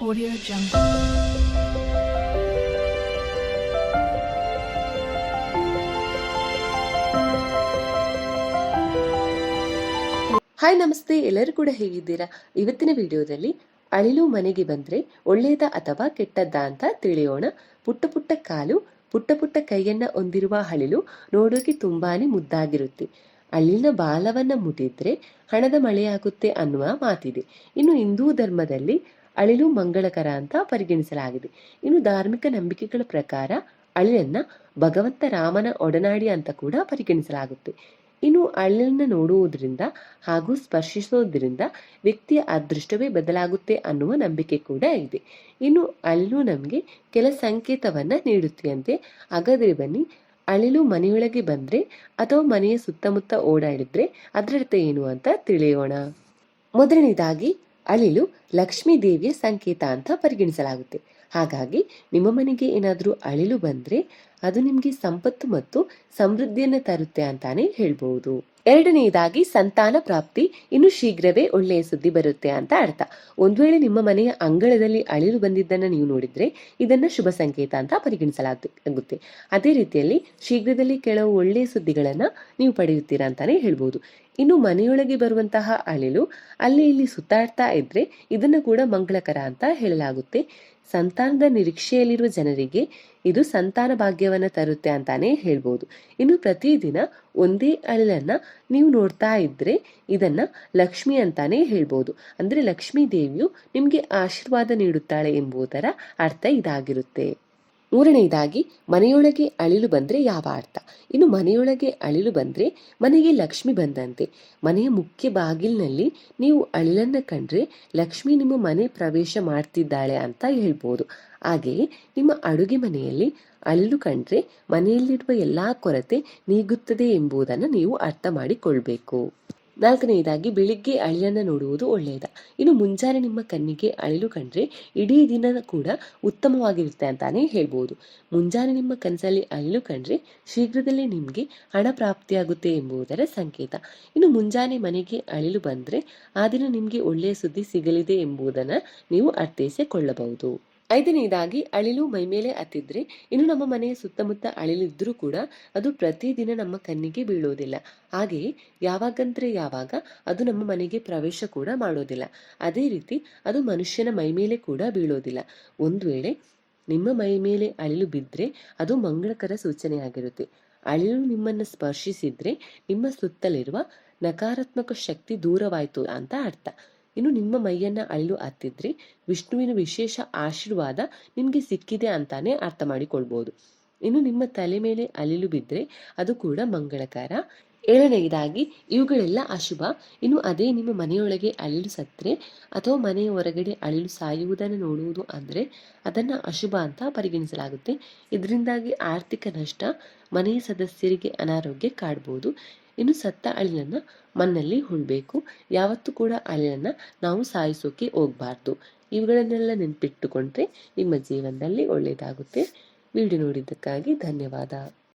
Audio Jungle. Hi ನಮಸ್ತೆ. ಎಲ್ಲರೂ ಕೂಡ ಹೇಗಿದ್ದೀರಾ? ಇವತ್ತಿನ ವಿಡಿಯೋದಲ್ಲಿ ಅಳಿಲು ಮನೆಗೆ ಬಂದ್ರೆ ಒಳ್ಳೇದ ಅಥವಾ ಕೆಟ್ಟದ್ದಾ ಅಂತ ತಿಳಿಯೋಣ. ಪುಟ್ಟ ಪುಟ್ಟ ಕಾಲು, ಪುಟ್ಟ ಪುಟ್ಟ ಕೈಯನ್ನ ಹೊಂದಿರುವ ಅಳಿಲು ನೋಡೋಕೆ ತುಂಬಾನೇ ಮುದ್ದಾಗಿರುತ್ತೆ. ಅಳಿಲಿನ ಬಾಲವನ್ನ ಮುಟ್ಟಿದ್ರೆ ಹಣದ ಮಳೆಯಾಗುತ್ತೆ ಅನ್ನುವ ಮಾತಿದೆ. ಇನ್ನು ಹಿಂದೂ ಧರ್ಮದಲ್ಲಿ ಅಳಿಲು ಮಂಗಳಕರ ಅಂತ ಪರಿಗಣಿಸಲಾಗಿದೆ. ಇನ್ನು ಧಾರ್ಮಿಕ ನಂಬಿಕೆಗಳ ಪ್ರಕಾರ ಅಳಿಲನ್ನ ಭಗವಂತ ರಾಮನ ಒಡನಾಡಿ ಅಂತ ಕೂಡ ಪರಿಗಣಿಸಲಾಗುತ್ತೆ. ಇನ್ನು ಅಳಿಲನ್ನ ನೋಡುವುದರಿಂದ ಹಾಗೂ ಸ್ಪರ್ಶಿಸೋದ್ರಿಂದ ವ್ಯಕ್ತಿಯ ಅದೃಷ್ಟವೇ ಬದಲಾಗುತ್ತೆ ಅನ್ನುವ ನಂಬಿಕೆ ಕೂಡ ಇದೆ. ಇನ್ನು ಅಳಿಲು ನಮಗೆ ಕೆಲ ಸಂಕೇತವನ್ನ ನೀಡುತ್ತೆಯಂತೆ ಹಾಗಾದ್ರೆ ಬನ್ನಿ, ಅಳಿಲು ಮನೆಯೊಳಗೆ ಬಂದ್ರೆ ಅಥವಾ ಮನೆಯ ಸುತ್ತಮುತ್ತ ಓಡಾಡಿದ್ರೆ ಅದರರ್ಥ ಏನು ಅಂತ ತಿಳಿಯೋಣ. ಮೊದಲನೇದಾಗಿ ಅಳಿಲು ಲಕ್ಷ್ಮೀ ದೇವಿಯ ಸಂಕೇತ ಅಂತ ಪರಿಗಣಿಸಲಾಗುತ್ತೆ. ಹಾಗಾಗಿ ನಿಮ್ಮ ಮನೆಗೆ ಏನಾದರೂ ಅಳಿಲು ಬಂದ್ರೆ ಅದು ನಿಮಗೆ ಸಂಪತ್ತು ಮತ್ತು ಸಮೃದ್ಧಿಯನ್ನು ತರುತ್ತೆ ಅಂತಾನೆ ಹೇಳ್ಬಹುದು ಎರಡನೆಯದಾಗಿ ಸಂತಾನ ಪ್ರಾಪ್ತಿ ಇನ್ನು ಶೀಘ್ರವೇ ಒಳ್ಳೆಯ ಸುದ್ದಿ ಬರುತ್ತೆ ಅಂತ ಅರ್ಥ. ಒಂದ್ ವೇಳೆ ನಿಮ್ಮ ಮನೆಯ ಅಂಗಳದಲ್ಲಿ ಅಳಿಲು ಬಂದಿದ್ದನ್ನ ನೀವು ನೋಡಿದ್ರೆ ಇದನ್ನ ಶುಭ ಸಂಕೇತ ಅಂತ ಪರಿಗಣಿಸಲಾಗುತ್ತೆ ಅದೇ ರೀತಿಯಲ್ಲಿ ಶೀಘ್ರದಲ್ಲಿ ಕೆಲವು ಒಳ್ಳೆಯ ಸುದ್ದಿಗಳನ್ನ ನೀವು ಪಡೆಯುತ್ತೀರಾ ಅಂತಾನೆ ಹೇಳ್ಬಹುದು ಇನ್ನು ಮನೆಯೊಳಗೆ ಬರುವಂತಹ ಅಳಿಲು ಅಲ್ಲಿ ಇಲ್ಲಿ ಸುತ್ತಾಡ್ತಾ ಇದ್ರೆ ಇದನ್ನು ಕೂಡ ಮಂಗಳಕರ ಅಂತ ಹೇಳಲಾಗುತ್ತೆ. ಸಂತಾನದ ನಿರೀಕ್ಷೆಯಲ್ಲಿರುವ ಜನರಿಗೆ ಇದು ಸಂತಾನ ಭಾಗ್ಯವನ್ನ ತರುತ್ತೆ ಅಂತಾನೆ ಹೇಳ್ಬೋದು. ಇನ್ನು ಪ್ರತಿದಿನ ಒಂದೇ ಅಳಿಲನ್ನ ನೀವು ನೋಡ್ತಾ ಇದ್ರೆ ಇದನ್ನ ಲಕ್ಷ್ಮಿ ಅಂತಾನೆ ಹೇಳ್ಬೋದು. ಅಂದ್ರೆ ಲಕ್ಷ್ಮೀ ದೇವಿಯು ನಿಮ್ಗೆ ಆಶೀರ್ವಾದ ನೀಡುತ್ತಾಳೆ ಎಂಬುದರ ಅರ್ಥ ಇದಾಗಿರುತ್ತೆ. ಮೂರನೆಯದಾಗಿ ಮನೆಯೊಳಗೆ ಅಳಿಲು ಬಂದ್ರೆ ಯಾವ ಅರ್ಥ? ಇನ್ನು ಮನೆಯೊಳಗೆ ಅಳಿಲು ಬಂದ್ರೆ ಮನೆಗೆ ಲಕ್ಷ್ಮಿ ಬಂದಂತೆ. ಮನೆಯ ಮುಖ್ಯ ಬಾಗಿಲಿನಲ್ಲಿ ನೀವು ಅಳಿಲನ್ನು ಕಂಡ್ರೆ ಲಕ್ಷ್ಮಿ ನಿಮ್ಮ ಮನೆ ಪ್ರವೇಶ ಮಾಡ್ತಿದ್ದಾಳೆ ಅಂತ ಹೇಳ್ಬೋದು. ಹಾಗೆಯೇ ನಿಮ್ಮ ಅಡುಗೆ ಮನೆಯಲ್ಲಿ ಅಳಿಲು ಕಂಡ್ರೆ ಮನೆಯಲ್ಲಿರುವ ಎಲ್ಲಾ ಕೊರತೆ ನೀಗುತ್ತದೆ ಎಂಬುದನ್ನು ನೀವು ಅರ್ಥ ಮಾಡಿಕೊಳ್ಬೇಕು. ನಾಲ್ಕನೆಯದಾಗಿ ಬೆಳಿಗ್ಗೆ ಅಳಿಲನ್ನು ನೋಡುವುದು ಒಳ್ಳೆಯದ. ಇನ್ನು ಮುಂಜಾನೆ ನಿಮ್ಮ ಕಣ್ಣಿಗೆ ಅಳಿಲು ಕಂಡ್ರೆ ಇಡೀ ದಿನ ಕೂಡ ಉತ್ತಮವಾಗಿರುತ್ತೆ ಅಂತಾನೆ ಹೇಳ್ಬೋದು. ಮುಂಜಾನೆ ನಿಮ್ಮ ಕನಸಲ್ಲಿ ಅಳಿಲು ಕಂಡ್ರೆ ಶೀಘ್ರದಲ್ಲೇ ನಿಮಗೆ ಹಣ ಪ್ರಾಪ್ತಿಯಾಗುತ್ತೆ ಎಂಬುದರ ಸಂಕೇತ. ಇನ್ನು ಮುಂಜಾನೆ ಮನೆಗೆ ಅಳಿಲು ಬಂದ್ರೆ ಆ ದಿನ ನಿಮಗೆ ಒಳ್ಳೆಯ ಸುದ್ದಿ ಸಿಗಲಿದೆ ಎಂಬುದನ್ನ ನೀವು ಅರ್ಥೈಸಿಕೊಳ್ಳಬಹುದು. ಐದನೇದಾಗಿ ಅಳಿಲು ಮೈಮೇಲೆ ಹತ್ತಿದ್ರೆ ಇನ್ನು ನಮ್ಮ ಮನೆಯ ಸುತ್ತಮುತ್ತ ಅಳಿಲಿದ್ರೂ ಕೂಡ ಅದು ಪ್ರತಿದಿನ ನಮ್ಮ ಕಣ್ಣಿಗೆ ಬೀಳೋದಿಲ್ಲ. ಹಾಗೆಯೇ ಯಾವಾಗಂದ್ರೆ ಯಾವಾಗ ಅದು ನಮ್ಮ ಮನೆಗೆ ಪ್ರವೇಶ ಕೂಡ ಮಾಡೋದಿಲ್ಲ. ಅದೇ ರೀತಿ ಅದು ಮನುಷ್ಯನ ಮೈಮೇಲೆ ಕೂಡ ಬೀಳೋದಿಲ್ಲ. ಒಂದು ವೇಳೆ ನಿಮ್ಮ ಮೈ ಮೇಲೆ ಅಳಿಲು ಬಿದ್ದರೆ ಅದು ಮಂಗಳಕರ ಸೂಚನೆಯಾಗಿರುತ್ತೆ. ಅಳಿಲು ನಿಮ್ಮನ್ನು ಸ್ಪರ್ಶಿಸಿದ್ರೆ ನಿಮ್ಮ ಸುತ್ತಲಿರುವ ನಕಾರಾತ್ಮಕ ಶಕ್ತಿ ದೂರವಾಯಿತು ಅಂತ ಅರ್ಥ. ಇನ್ನು ನಿಮ್ಮ ಮೈಯನ್ನ ಅಳಿಲು ಹತ್ತಿದ್ರೆ ವಿಷ್ಣುವಿನ ವಿಶೇಷ ಆಶೀರ್ವಾದ ನಿಮಗೆ ಸಿಕ್ಕಿದೆ ಅಂತಾನೆ ಅರ್ಥ ಮಾಡಿಕೊಳ್ಬಹುದು ಇನ್ನು ನಿಮ್ಮ ತಲೆ ಮೇಲೆ ಅಳಿಲು ಬಿದ್ದರೆ ಅದು ಕೂಡ ಮಂಗಳಕರ. ಏಳನೆಯದಾಗಿ, ಇವುಗಳೆಲ್ಲ ಅಶುಭ. ಇನ್ನು ಅದೇ ನಿಮ್ಮ ಮನೆಯೊಳಗೆ ಅಳಿಲು ಸತ್ತರೆ ಅಥವಾ ಮನೆಯ ಹೊರಗಡೆ ಅಳಿಲು ಸಾಯುವುದನ್ನು ನೋಡುವುದು ಅಂದರೆ ಅದನ್ನು ಅಶುಭ ಅಂತ ಪರಿಗಣಿಸಲಾಗುತ್ತೆ. ಇದರಿಂದಾಗಿ ಆರ್ಥಿಕ ನಷ್ಟ, ಮನೆಯ ಸದಸ್ಯರಿಗೆ ಅನಾರೋಗ್ಯ ಕಾಡ್ಬೋದು. ಇನ್ನು ಸತ್ತ ಅಳಿಲನ್ನು ಮಣ್ಣಲ್ಲಿ ಹುಳಬೇಕು ಯಾವತ್ತೂ ಕೂಡ ಅಳಿಲನ್ನು ನಾವು ಸಾಯಿಸೋಕೆ ಹೋಗಬಾರ್ದು. ಇವುಗಳನ್ನೆಲ್ಲ ನೆನಪಿಟ್ಟುಕೊಂಡ್ರೆ ನಿಮ್ಮ ಜೀವನದಲ್ಲಿ ಒಳ್ಳೆಯದಾಗುತ್ತೆ. ವಿಡಿಯೋ ನೋಡಿದ್ದಕ್ಕಾಗಿ ಧನ್ಯವಾದ.